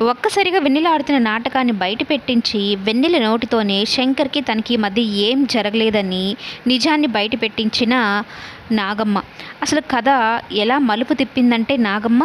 ఒక్కసారిగా వెన్నెల ఆడుతున్న నాటకాన్ని బయట పెట్టించి వెన్నెల నోటితోనే శంకర్కి తనకి మధ్య ఏం జరగలేదని నిజాన్ని బయట పెట్టించిన నాగమ్మ. అసలు కథ ఎలా మలుపు తిప్పిందంటే నాగమ్మ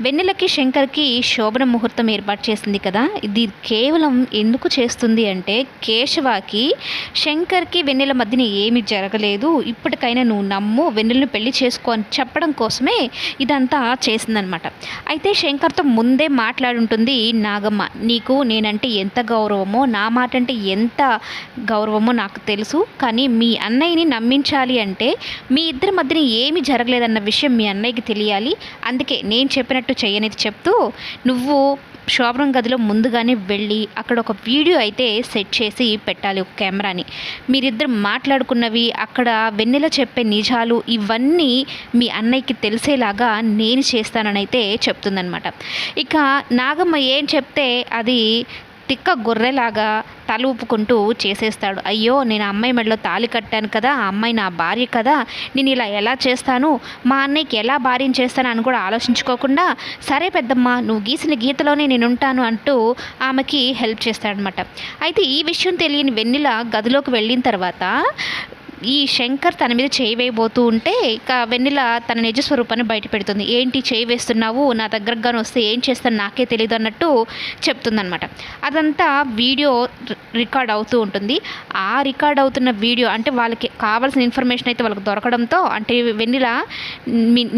వెన్నెలకి శంకర్కి శోభన ముహూర్తం ఏర్పాటు చేసింది కదా? ఇది కేవలం ఎందుకు చేస్తుంది అంటే కేశవాకి శంకర్కి వెన్నెల మధ్యన ఏమి జరగలేదు. ఇప్పటికైనా నువ్వు నమ్ము వెన్నెలను పెళ్ళి చేసుకో అని చెప్పడం కోసమే ఇదంతా చేసిందనమాట. అయితే శంకర్తో ముందే మాట్లాడుంటుంది నాగమ్మ. నీకు నేనంటే ఎంత గౌరవమో నా మాట అంటే ఎంత గౌరవమో నాకు తెలుసు. కానీ మీ అన్నయ్యని నమ్మించాలి అంటే మీ ఇద్దరి మధ్యన ఏమి జరగలేదన్న విషయం మీ అన్నయ్యకి తెలియాలి. అందుకే నేను చెప్పినట్టు చేయనిది చెప్తూ నువ్వు శోభనం గదిలో ముందుగానే వెళ్ళి అక్కడ ఒక వీడియో అయితే సెట్ చేసి పెట్టాలి ఒక కెమెరాని. మీరిద్దరు మాట్లాడుకున్నవి అక్కడ వెన్నెల చెప్పే నిజాలు ఇవన్నీ మీ అన్నయ్యకి తెలిసేలాగా నేను చేస్తానని అయితే చెప్తుందనమాట ఇక నాగమ్మ ఏం చెప్తే అది తిక్క గొర్రెలాగా తల ఊపుకుంటూ చేసేస్తాడు. అయ్యో నేను అమ్మాయి మెడలో తాళి కట్టాను కదా ఆ అమ్మాయి నా భార్య కదా నేను ఇలా ఎలా చేస్తాను మా అన్నయ్యకి ఎలా భార్యం చేస్తాను అని కూడా ఆలోచించుకోకుండా సరే పెద్దమ్మ నువ్వు గీసిన గీతలోనే నేను ఉంటాను అంటూ ఆమెకి హెల్ప్ చేస్తాడనమాట. అయితే ఈ విషయం తెలియని వెన్నెల గదిలోకి వెళ్ళిన తర్వాత ఈ శంకర్ తన మీద చేయి వేయబోతూ ఉంటే ఇక వెన్నెల తన నిజ స్వరూపాన్ని బయట పెడుతుంది. ఏంటి చేయి వేస్తున్నావు? నా దగ్గరకు కానీ వస్తే ఏం చేస్తాను నాకే తెలియదు అన్నట్టు చెప్తుందనమాట అదంతా వీడియో రికార్డ్ అవుతూ ఉంటుంది. ఆ రికార్డ్ అవుతున్న వీడియో అంటే వాళ్ళకి కావాల్సిన ఇన్ఫర్మేషన్ అయితే వాళ్ళకి దొరకడంతో అంటే వెన్నెల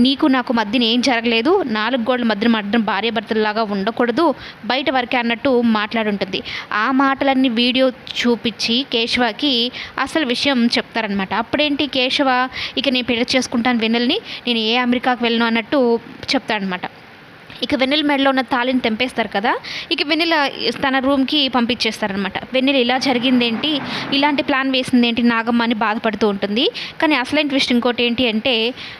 నీకు నాకు మధ్యన ఏం జరగలేదు. నాలుగు గోడల మధ్యన మధ్యన భార్యాభర్తలలాగా ఉండకూడదు. బయట వరకే అన్నట్టు మాట్లాడుంటుంది. ఆ మాటలన్నీ వీడియో చూపించి కేశవకి అసలు విషయం చెప్తారనమాట అనమాట అప్పుడేంటి కేశవ ఇక నేను పెళ్ళి చేసుకుంటాను వెన్నెల్ని నేను ఏ అమెరికాకు వెళ్ళను అన్నట్టు చెప్తాడనమాట ఇక వెన్నెల మెడలో ఉన్న తాళిని తెంపేస్తారు కదా ఇక వెన్నెల తన రూమ్కి పంపించేస్తారనమాట వెన్నెల ఇలా జరిగిందేంటి? ఇలాంటి ప్లాన్ వేసిందేంటి నాగమ్మ అని బాధపడుతూ ఉంటుంది. కానీ అసలైన ట్విస్ట్ ఇంకోటి ఏంటి అంటే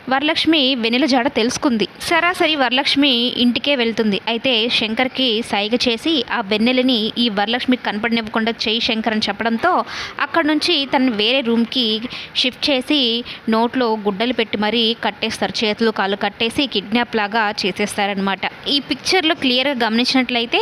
వరలక్ష్మి వెన్నెల జాడ తెలుసుకుంది. సరాసరి వరలక్ష్మి ఇంటికే వెళ్తుంది. అయితే శంకర్కి సైగ చేసి ఆ వెన్నెలని ఈ వరలక్ష్మికి కనపడనివ్వకుండా చేయి శంకర్ అని చెప్పడంతో అక్కడ నుంచి తను వేరే రూమ్కి షిఫ్ట్ చేసి నోట్లో గుడ్డలు పెట్టి మరీ కట్టేస్తారు. చేతులు కాళ్ళు కట్టేసి కిడ్నాప్ లాగా చేసేస్తారనమాట ఈ పిక్చర్లో క్లియర్గా గమనించినట్లయితే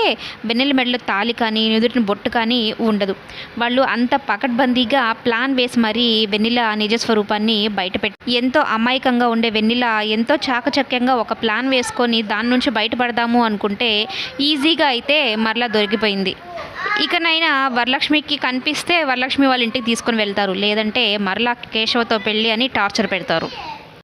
వెన్నెల మెడలో తాలి కానీ నుదుటిని బొట్టు కానీ ఉండదు. వాళ్ళు అంత పకడ్బందీగా ప్లాన్ వేసి మరీ వెన్నెల నిజ స్వరూపాన్ని బయటపెట్టి ఎంతో అమాయకంగా ఉండే వెన్నెల ఎంతో చాకచక్యంగా ఒక ప్లాన్ వేసుకొని దాని నుంచి బయటపడదాము అనుకుంటే ఈజీగా అయితే మరలా దొరికిపోయింది. ఇకనైనా వరలక్ష్మికి కనిపిస్తే వరలక్ష్మి వాళ్ళ ఇంటికి తీసుకొని వెళ్తారు. లేదంటే మరలా కేశవతో పెళ్ళి అని టార్చర్ పెడతారు.